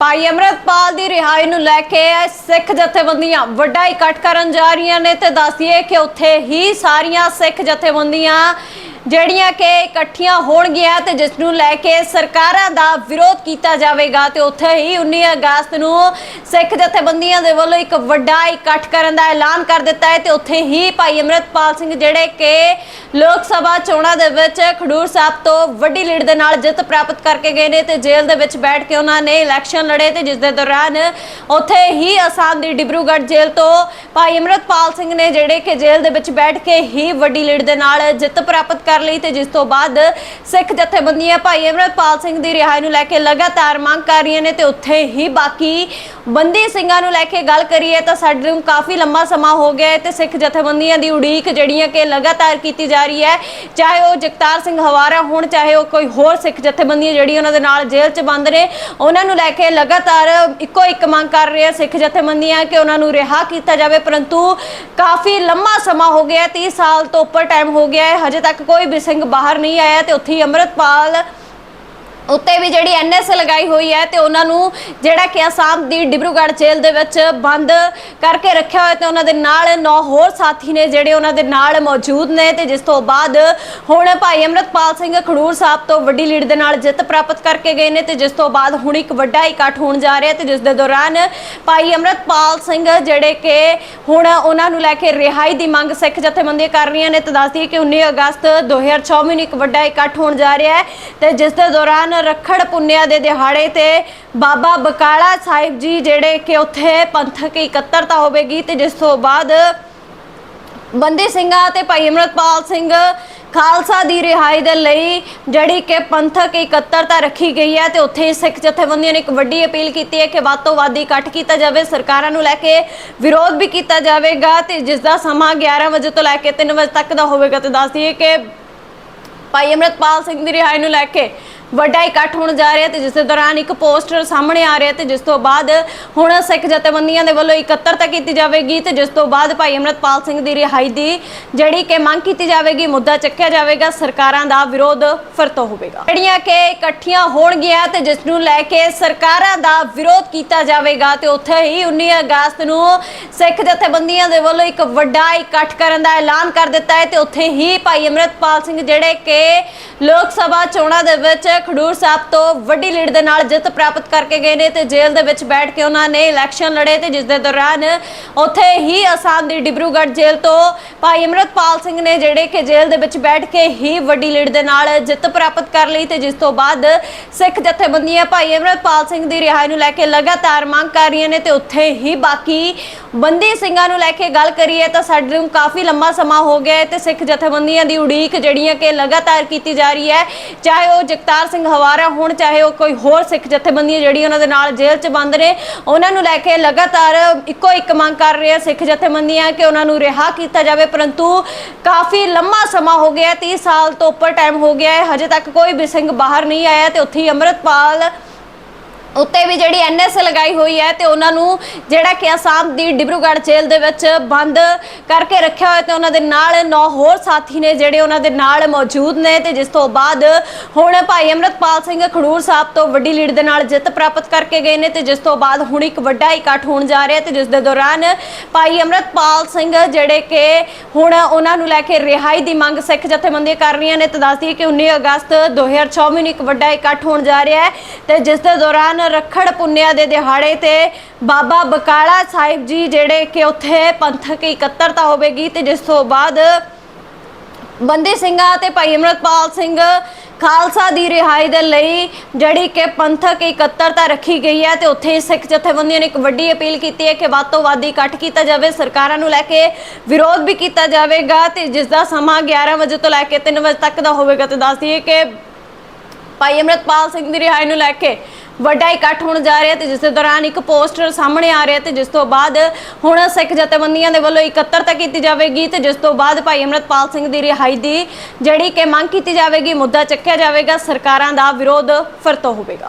ਭਾਈ ਅਮਰਤਪਾਲ ਦੀ ਰਿਹਾਈ ਨੂੰ ਲੈ ਕੇ ਸਿੱਖ ਜਥੇਬੰਦੀਆਂ ਵੱਡਾ ਇਕੱਠ ਕਰਨ ਜਾ ਰਹੀਆਂ ਨੇ ਤੇ ਦੱਸੀਏ ਕਿ ਉੱਥੇ ਹੀ ਸਾਰੀਆਂ ਸਿੱਖ ਜਥੇਬੰਦੀਆਂ ਜਿਹੜੀਆਂ ਕਿ ਇਕੱਠੀਆਂ ਹੋਣਗੀਆਂ ਤੇ ਜਿਸ ਨੂੰ ਲੈ ਕੇ ਸਰਕਾਰਾਂ ਦਾ ਵਿਰੋਧ ਕੀਤਾ ਜਾਵੇਗਾ ਤੇ ਉੱਥੇ ਹੀ 19 ਅਗਸਤ ਨੂੰ ਸਿੱਖ ਜਥੇਬੰਦੀਆਂ ਦੇ ਵੱਲੋਂ ਇੱਕ ਵੱਡਾ ਇਕੱਠ ਕਰਨ ਦਾ ਐਲਾਨ ਕਰ ਦਿੱਤਾ ਹੈ ਤੇ ਉੱਥੇ ਹੀ ਭਾਈ ਅਮਰਤਪਾਲ ਸਿੰਘ ਜਿਹੜੇ ਕਿ ਲੋਕ ਸਭਾ ਚੋਣਾਂ ਦੇ ਵਿੱਚ ਖਡੂਰ ਸਾਹਿਬ ਤੋਂ ਵੱਡੀ ਲੀਡ ਦੇ ਨਾਲ ਜਿੱਤ ਪ੍ਰਾਪਤ ਕਰਕੇ ਗਏ ਨੇ ਤੇ ਜੇਲ੍ਹ ਦੇ ਵਿੱਚ ਬੈਠ ਕੇ ਉਹਨਾਂ ਨੇ ਇਲੈਕਸ਼ਨ ਲੜੇ ਤੇ ਜਿਸ ਦੇ ਦੌਰਾਨ ਉੱਥੇ ਹੀ ਅਸਾਮ ਦੀ ਡਿਬਰੂਗੜ੍ਹ ਜੇਲ੍ਹ ਤੋਂ ਭਾਈ ਅਮਰਤਪਾਲ ਸਿੰਘ ਨੇ ਜਿਹੜੇ ਕਿ ਜੇਲ੍ਹ ਦੇ ਵਿੱਚ ਬੈਠ ਕੇ ਹੀ ਵੱਡੀ ਲੀਡ ਦੇ ਨਾਲ ਜਿੱਤ ਪ੍ਰਾਪਤ ਕਰ ਲਈ ਤੇ ਜਿਸ ਤੋਂ ਬਾਅਦ ਸਿੱਖ ਜਥੇਬੰਦੀਆਂ ਭਾਈ ਅਮਰਤਪਾਲ ਸਿੰਘ ਦੀ ਰਿਹਾਈ ਨੂੰ ਲੈ ਕੇ ਲਗਾਤਾਰ ਮੰਗ ਕਰ ਰਹੀਆਂ ਨੇ ਤੇ ਉੱਥੇ ਹੀ ਬਾਕੀ ਬੰਦੀ ਸਿੰਘਾਂ ਨੂੰ ਲੈ ਕੇ ਗੱਲ ਕਰੀਏ ਤਾਂ ਸਾਡੇ ਨੂੰ ਕਾਫੀ ਲੰਮਾ ਸਮਾਂ ਹੋ ਗਿਆ ਹੈ ਤੇ ਸਿੱਖ ਜਥੇਬੰਦੀਆਂ ਦੀ ਉਡੀਕ ਜਿਹੜੀਆਂ ਕਿ ਲਗਾਤਾਰ ਕੀਤੀ ਜਾ ਰਹੀ ਹੈ ਚਾਹੇ ਉਹ ਜਗਤਾਰ ਸਿੰਘ ਹਵਾਰਾ ਹੋਣ ਚਾਹੇ ਉਹ ਕੋਈ ਹੋਰ ਸਿੱਖ ਜਥੇਬੰਦੀਆਂ ਜਿਹੜੀ ਉਹਨਾਂ ਦੇ ਨਾਲ ਜੇਲ੍ਹ 'ਚ ਬੰਦ ਨੇ ਉਹਨਾਂ ਨੂੰ ਲੈ ਕੇ ਲਗਾਤਾਰ ਇੱਕੋ ਇੱਕ ਮੰਗ ਕਰ ਰਹੇ ਆ ਸਿੱਖ ਜਥੇਬੰਦੀਆਂ ਕਿ ਉਹਨਾਂ ਨੂੰ ਰਿਹਾ ਕੀਤਾ ਜਾਵੇ ਪਰੰਤੂ ਕਾਫੀ ਲੰਮਾ ਸਮਾਂ ਹੋ ਗਿਆ ਹੈ, 30 ਸਾਲ ਤੋਂ ਉੱਪਰ ਟਾਈਮ ਹੋ ਗਿਆ ਹੈ ਹਜੇ ਤੱਕ ਕੋਈ ਕੋਈ ਵੀ ਸਿੰਘ ਬਾਹਰ ਨਹੀਂ ਆਇਆ ਤੇ ਉੱਥੇ ਹੀ ਅੰਮ੍ਰਿਤਪਾਲ ਉੱਤੇ ਵੀ ਜਿਹੜੀ ਐਨਐਸ ਲਗਾਈ ਹੋਈ ਹੈ ਤੇ ਉਹਨਾਂ ਨੂੰ ਜਿਹੜਾ ਕਿ ਆਸਾਮ ਦੀ ਡਿਬਰੂਗੜ੍ਹ ਜੇਲ੍ਹ ਦੇ ਵਿੱਚ ਬੰਦ ਕਰਕੇ ਰੱਖਿਆ ਹੋਇਆ ਤੇ ਉਹਨਾਂ ਦੇ ਨਾਲ ਨੌ ਹੋਰ ਸਾਥੀ ਨੇ ਜਿਹੜੇ ਉਹਨਾਂ ਦੇ ਨਾਲ ਮੌਜੂਦ ਨੇ ਤੇ ਜਿਸ ਤੋਂ ਬਾਅਦ ਹੁਣ ਭਾਈ ਅਮਰਤਪਾਲ ਸਿੰਘ ਖਡੂਰ ਸਾਹਿਬ ਤੋਂ ਵੱਡੀ ਲੀਡ ਦੇ ਨਾਲ ਜਿੱਤ ਪ੍ਰਾਪਤ ਕਰਕੇ ਗਏ ਨੇ ਤੇ ਜਿਸ ਤੋਂ ਬਾਅਦ ਹੁਣ ਇੱਕ ਵੱਡਾ ਇਕੱਠ ਹੋਣ ਜਾ ਰਿਹਾ ਤੇ ਜਿਸ ਦੇ ਦੌਰਾਨ ਭਾਈ ਅਮਰਤਪਾਲ ਸਿੰਘ ਜਿਹੜੇ ਕਿ ਹੁਣ ਉਹਨਾਂ ਨੂੰ ਲੈ ਕੇ ਰਿਹਾਈ ਦੀ ਮੰਗ ਸਿੱਖ ਜਥੇਬੰਦੀਆਂ ਕਰ ਰਹੀਆਂ ਨੇ ਤੇ ਦੱਸਦੀ ਹੈ ਕਿ 19 ਅਗਸਤ 2024 ਨੂੰ ਇੱਕ ਵੱਡਾ ਇਕੱਠ ਹੋਣ ਜਾ ਰਿਹਾ ਹੈ ਤੇ ਜਿਸ ਦੇ ਦੌਰਾਨ ਰੱਖੜ ਪੁੰਨਿਆ ਦੇ ਦਿਹਾੜੇ ਤੇ ਬਾਬਾ ਬਕਾਲਾ ਸਾਹਿਬ ਜੀ ਜਿਹੜੇ ਕਿ ਉੱਥੇ ਪੰਥਕ ਇਕੱਤਰਤਾ ਹੋਵੇਗੀ ਤੇ ਜਿਸ ਤੋਂ ਬਾਅਦ ਬੰਦੀ ਸਿੰਘਾਂ ਤੇ ਭਾਈ ਅਮਰਤਪਾਲ ਸਿੰਘ ਖਾਲਸਾ ਦੀ ਰਿਹਾਈ ਦੇ ਲਈ ਜਿਹੜੀ ਕਿ ਪੰਥਕ ਇਕੱਤਰਤਾ ਰੱਖੀ ਗਈ ਹੈ ਤੇ ਉੱਥੇ ਸਿੱਖ ਜਥੇਬੰਦੀਆਂ ਨੇ ਇੱਕ ਵੱਡੀ ਅਪੀਲ ਕੀਤੀ ਹੈ ਕਿ ਵੱਧ ਤੋਂ ਵੱਧ ਇਕੱਠ ਕੀਤਾ ਜਾਵੇ, ਸਰਕਾਰਾਂ ਨੂੰ ਲੈ ਕੇ ਵਿਰੋਧ ਵੀ ਕੀਤਾ ਜਾਵੇਗਾ ਤੇ ਜਿਸ ਦਾ ਸਮਾਂ 11 ਵਜੇ ਤੋਂ ਲੈ ਕੇ 3 ਵਜੇ ਤੱਕ ਦਾ ਹੋਵੇਗਾ ਤੇ ਦੱਸ ਦਈਏ ਕਿ ਭਾਈ ਅਮਰਤਪਾਲ ਸਿੰਘ ਦੀ ਰਿਹਾਈ ਨੂੰ ਲੈ ਕੇ ਵੱਡਾ ਇਕੱਠ ਹੋਣ ਜਾ ਰਿਹਾ ਤੇ ਜਿਸ ਦੇ ਦੌਰਾਨ ਇੱਕ ਪੋਸਟਰ ਸਾਹਮਣੇ ਆ ਰਿਹਾ ਤੇ ਜਿਸ ਤੋਂ ਬਾਅਦ ਹੁਣ ਸਿੱਖ ਜਥੇਬੰਦੀਆਂ ਦੇ ਵੱਲੋਂ ਇਕੱਤਰਤਾ ਕੀਤੀ ਜਾਵੇਗੀ ਤੇ ਜਿਸ ਤੋਂ ਬਾਅਦ ਭਾਈ ਅਮਰਤਪਾਲ ਸਿੰਘ ਦੀ ਰਿਹਾਈ ਦੀ ਜਿਹੜੀ ਕਿ ਮੰਗ ਕੀਤੀ ਜਾਵੇਗੀ, ਮੁੱਦਾ ਚੱਕਿਆ ਜਾਵੇਗਾ, ਸਰਕਾਰਾਂ ਦਾ ਵਿਰੋਧ ਫਿਰ ਤੋਂ ਹੋਵੇਗਾ। ਜਿਹੜੀਆਂ ਕਿ ਇਕੱਠੀਆਂ ਹੋਣਗੀਆਂ ਤੇ ਜਿਸ ਨੂੰ ਲੈ ਕੇ ਸਰਕਾਰਾਂ ਦਾ ਵਿਰੋਧ ਕੀਤਾ ਜਾਵੇਗਾ ਤੇ ਉੱਥੇ ਹੀ 19 ਅਗਸਤ ਨੂੰ ਸਿੱਖ ਜਥੇਬੰਦੀਆਂ ਦੇ ਵੱਲੋਂ ਇੱਕ ਵੱਡਾ ਇਕੱਠ ਕਰਨ ਦਾ ਐਲਾਨ ਕਰ ਦਿੱਤਾ ਹੈ ਤੇ ਉੱਥੇ ਹੀ ਭਾਈ ਅਮਰਤਪਾਲ ਸਿੰਘ ਜਿਹੜੇ ਕਿ ਲੋਕ ਸਭਾ ਚੋਣਾਂ ਦੇ ਵਿੱਚ ਖਡੂਰ ਸਾਹਿਬ ਤੋਂ ਵੱਡੀ ਲੀਡ ਦੇ ਨਾਲ ਜਿੱਤ ਪ੍ਰਾਪਤ ਕਰਕੇ ਗਏ ਨੇ ਤੇ ਜੇਲ੍ਹ ਦੇ ਵਿੱਚ ਬੈਠ ਕੇ ਉਹਨਾਂ ਨੇ ਇਲੈਕਸ਼ਨ ਲੜੇ ਤੇ ਜਿਸ ਦੇ ਦੌਰਾਨ ਉੱਥੇ ਹੀ ਅਸਾਮ ਦੀ ਡਿਬਰੂਗੜ੍ਹ ਜੇਲ੍ਹ ਤੋਂ ਭਾਈ ਅਮਰਤਪਾਲ ਸਿੰਘ ਨੇ ਜਿਹੜੇ ਕਿ ਜੇਲ੍ਹ ਦੇ ਵਿੱਚ ਬੈਠ ਕੇ ਹੀ ਵੱਡੀ ਲੀਡ ਦੇ ਨਾਲ ਜਿੱਤ ਪ੍ਰਾਪਤ ਕਰ ਲਈ ਤੇ ਜਿਸ ਤੋਂ ਬਾਅਦ ਸਿੱਖ ਜਥੇਬੰਦੀਆਂ ਭਾਈ ਅਮਰਤਪਾਲ ਸਿੰਘ ਦੀ ਰਿਹਾਈ ਨੂੰ ਲੈ ਕੇ ਲਗਾਤਾਰ ਮੰਗ ਕਰ ਰਹੀਆਂ ਨੇ ਤੇ ਉੱਥੇ ਹੀ ਬਾਕੀ ਬੰਦੀ ਸਿੰਘਾਂ ਨੂੰ ਲੈ ਕੇ ਗੱਲ ਕਰੀਏ ਤਾਂ ਸਾਡੇ ਨੂੰ ਕਾਫੀ ਲੰਮਾ ਸਮਾਂ ਹੋ ਗਿਆ ਤੇ ਸਿੱਖ ਜਥੇਬੰਦੀਆਂ ਦੀ ਉਡੀਕ ਜਿਹੜੀਆਂ ਕਿ ਲਗਾਤਾਰ ਕੀਤੀ ਜਾ ਰਹੀ ਹੈ। ਚਾਹੇ ਉਹ ਜਗਤਾਰ ਸਿੰਘ ਹਵਾਰਾ ਹੋਣ ਚਾਹੇ ਉਹ ਕੋਈ ਹੋਰ ਸਿੱਖ ਜਥੇਬੰਦੀਆਂ ਜਿਹੜੀ ਉਹਨਾਂ ਦੇ ਨਾਲ ਜੇਲ੍ਹ 'ਚ ਬੰਦ ਨੇ ਉਹਨਾਂ ਨੂੰ ਲੈ ਕੇ ਲਗਾਤਾਰ ਇੱਕੋ ਇੱਕ ਮੰਗ ਕਰ ਰਹੇ ਆ ਸਿੱਖ ਜਥੇਬੰਦੀਆਂ ਕਿ ਉਹਨਾਂ ਨੂੰ ਰਿਹਾ ਕੀਤਾ ਜਾਵੇ ਪਰੰਤੂ ਕਾਫੀ ਲੰਮਾ ਸਮਾਂ ਹੋ ਗਿਆ ਹੈ, 30 ਸਾਲ ਤੋਂ ਉੱਪਰ ਟਾਈਮ ਹੋ ਗਿਆ ਹੈ ਹਜੇ ਤੱਕ ਕੋਈ ਵੀ ਸਿੰਘ ਬਾਹਰ ਨਹੀਂ ਆਇਆ ਤੇ ਉੱਥੇ ਹੀ ਅੰਮ੍ਰਿਤਪਾਲ ਉੱਤੇ ਵੀ ਜਿਹੜੀ ਐਨਐਸ ਲਗਾਈ ਹੋਈ ਹੈ ਤੇ ਉਹਨਾਂ ਨੂੰ ਜਿਹੜਾ ਕਿ ਆਸਾਮ ਦੀ ਡਿਬਰੂਗੜ੍ਹ ਜੇਲ੍ਹ ਦੇ ਵਿੱਚ ਬੰਦ ਕਰਕੇ ਰੱਖਿਆ ਹੋਇਆ ਤੇ ਉਹਨਾਂ ਦੇ ਨਾਲ ਨੌ ਹੋਰ ਸਾਥੀ ਨੇ ਜਿਹੜੇ ਉਹਨਾਂ ਦੇ ਨਾਲ ਮੌਜੂਦ ਨੇ ਤੇ ਜਿਸ ਤੋਂ ਬਾਅਦ ਹੁਣ ਭਾਈ ਅਮਰਤਪਾਲ ਸਿੰਘ ਖਡੂਰ ਸਾਹਿਬ ਤੋਂ ਵੱਡੀ ਲੀਡ ਦੇ ਨਾਲ ਜਿੱਤ ਪ੍ਰਾਪਤ ਕਰਕੇ ਗਏ ਨੇ ਤੇ ਜਿਸ ਤੋਂ ਬਾਅਦ ਹੁਣ ਇੱਕ ਵੱਡਾ ਇਕੱਠ ਹੋਣ ਜਾ ਰਿਹਾ ਤੇ ਜਿਸ ਦੇ ਦੌਰਾਨ ਭਾਈ ਅਮਰਤਪਾਲ ਸਿੰਘ ਜਿਹੜੇ ਕਿ ਹੁਣ ਉਹਨਾਂ ਨੂੰ ਲੈ ਕੇ ਰਿਹਾਈ ਦੀ ਮੰਗ ਸਿੱਖ ਜਥੇਬੰਦੀਆਂ ਕਰ ਰਹੀਆਂ ਨੇ ਤੇ ਦੱਸਦੀ ਹੈ ਕਿ 19 ਅਗਸਤ 2024 ਨੂੰ ਇੱਕ ਵੱਡਾ ਇਕੱਠ ਹੋਣ ਜਾ ਰਿਹਾ ਹੈ ਤੇ ਜਿਸ ਦੇ ਦੌਰਾਨ ਰੱਖੜ ਪੁੰਨਿਆ ਦੇ ਦਿਹਾੜੇ ਤੇ ਬਾਬਾ ਬਕਾਲਾ ਸਾਹਿਬ ਜੀ ਜਿਹੜੇ ਕਿ ਉੱਥੇ ਪੰਥਕ ਇਕੱਤਰਤਾ ਹੋਵੇਗੀ ਤੇ ਜਿਸ ਤੋਂ ਬਾਅਦ ਬੰਦੀ ਸਿੰਘਾਂ ਤੇ ਭਾਈ ਅਮਰਤਪਾਲ ਸਿੰਘ ਖਾਲਸਾ ਦੀ ਰਿਹਾਈ ਦੇ ਲਈ ਜਿਹੜੀ ਕਿ ਪੰਥਕ ਇਕੱਤਰਤਾ ਰੱਖੀ ਗਈ ਹੈ ਤੇ ਉੱਥੇ ਸਿੱਖ ਜਥੇਬੰਦੀਆਂ ਨੇ ਇੱਕ ਵੱਡੀ ਅਪੀਲ ਕੀਤੀ ਹੈ ਕਿ ਵੱਧ ਤੋਂ ਵੱਧ ਇਕੱਠ ਕੀਤਾ ਜਾਵੇ, ਸਰਕਾਰਾਂ ਨੂੰ ਲੈ ਕੇ ਵਿਰੋਧ ਵੀ ਕੀਤਾ ਜਾਵੇਗਾ ਤੇ ਜਿਸ ਦਾ ਸਮਾਂ 11 ਵਜੇ ਤੋਂ ਲੈ ਕੇ 3 ਵਜੇ ਤੱਕ ਦਾ ਹੋਵੇਗਾ ਤੇ ਦੱਸ ਦਈਏ ਕਿ ਭਾਈ ਅਮਰਤਪਾਲ ਸਿੰਘ ਦੀ ਰਿਹਾਈ ਨੂੰ ਲੈ ਕੇ ਵੱਡਾ ਇਕੱਠ ਹੋਣ ਜਾ ਰਿਹਾ ਤੇ ਜਿਸ ਦੇ ਦੌਰਾਨ ਇੱਕ ਪੋਸਟਰ ਸਾਹਮਣੇ ਆ ਰਿਹਾ ਤੇ ਜਿਸ ਤੋਂ ਬਾਅਦ ਹੁਣ ਸਿੱਖ ਜਥੇਬੰਦੀਆਂ ਦੇ ਵੱਲੋਂ ਇਕੱਤਰਤਾ ਕੀਤੀ ਜਾਵੇਗੀ ਤੇ ਜਿਸ ਤੋਂ ਬਾਅਦ ਭਾਈ ਅਮਰਤਪਾਲ ਸਿੰਘ ਦੀ ਰਿਹਾਈ ਦੀ ਜਿਹੜੀ ਕਿ ਮੰਗ ਕੀਤੀ ਜਾਵੇਗੀ, ਮੁੱਦਾ ਚੱਕਿਆ ਜਾਵੇਗਾ, ਸਰਕਾਰਾਂ ਦਾ ਵਿਰੋਧ ਫਿਰ ਤੋਂ ਹੋਵੇਗਾ।